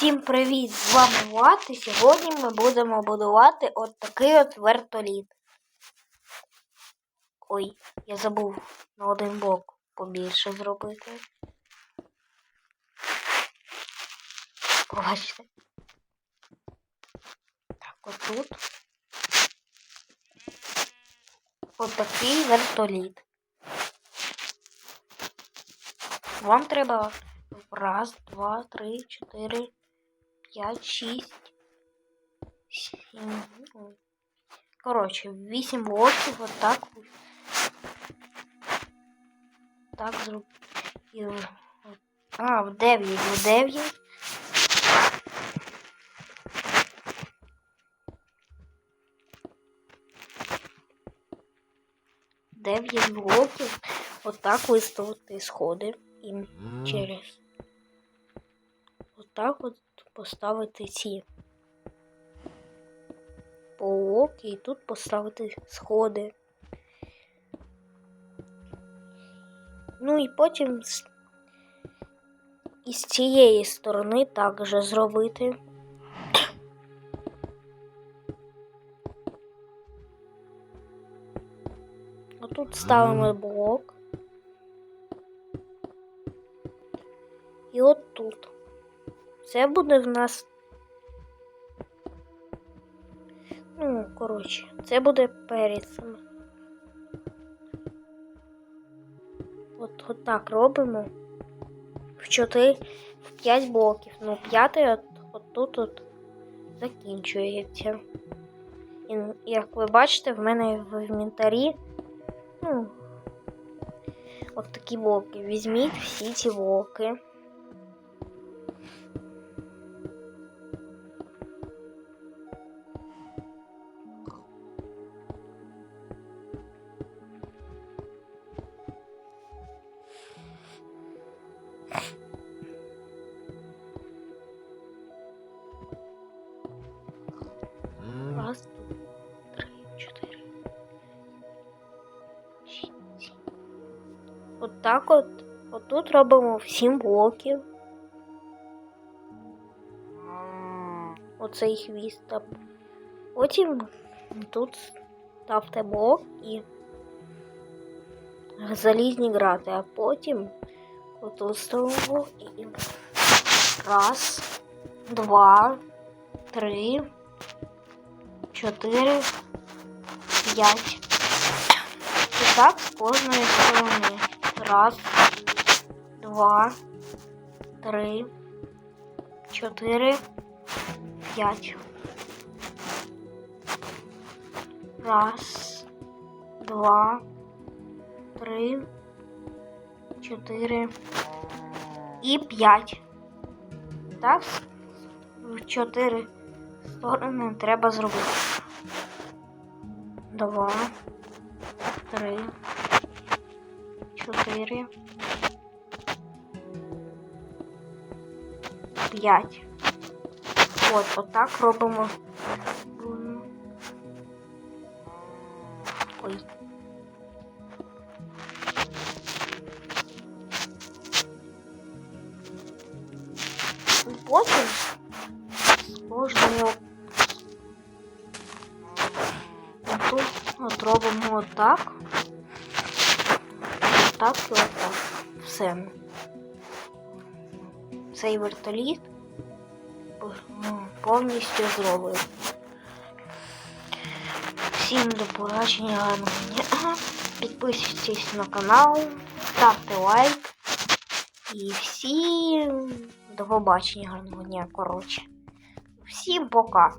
Всім привіт! З вами Влад, і сьогодні ми будемо будувати от такий от вертоліт. Ой, я забув на один бок побільше зробити. Побачите. Так, отут. От такий вертоліт. Вам треба раз, два, три, чотири, п'ять, шість, сім. ой. Коротше, вісім блоків отак. Так зроб... і в- А, в дев'ять, в дев'ять. Дев'ять блоків. Отак виставити сходи і через отак от поставити ці полоки і тут поставити сходи. Ну і потім із цієї сторони також зробити. Отут ставимо блок. І от тут. Це буде в нас. Ну, коротше, це буде перед цим. От, от так робимо. В 4, в 5 блоків. Ну, п'ятий от, от тут от закінчується. І як ви бачите, в мене в інвентарі. Ну, от такі блоки. Візьміть всі ці блоки. Раз, три, чотири. шість. От так от. Отут робимо в сім блоків. Оцей хвіст. Потім тут ставте блок і залізні грати, а потім отут ставимо і раз, два, три, чотири, п'ять. І так з кожної сторони. Раз, два, три, чотири, п'ять. Раз, два, три, чотири і п'ять. Так, в чотири сторони треба зробити. Два, три, чотири, п'ять. От, отак робимо. Ой. Потім кожного тут от робимо отак. Отак і отак. Все. Цей вертоліт ну, повністю зробив. Всім до побачення, гарного дня. Підписуйтесь на канал, ставте лайк. І всім до побачення гарного дня, коротше. Всім пока.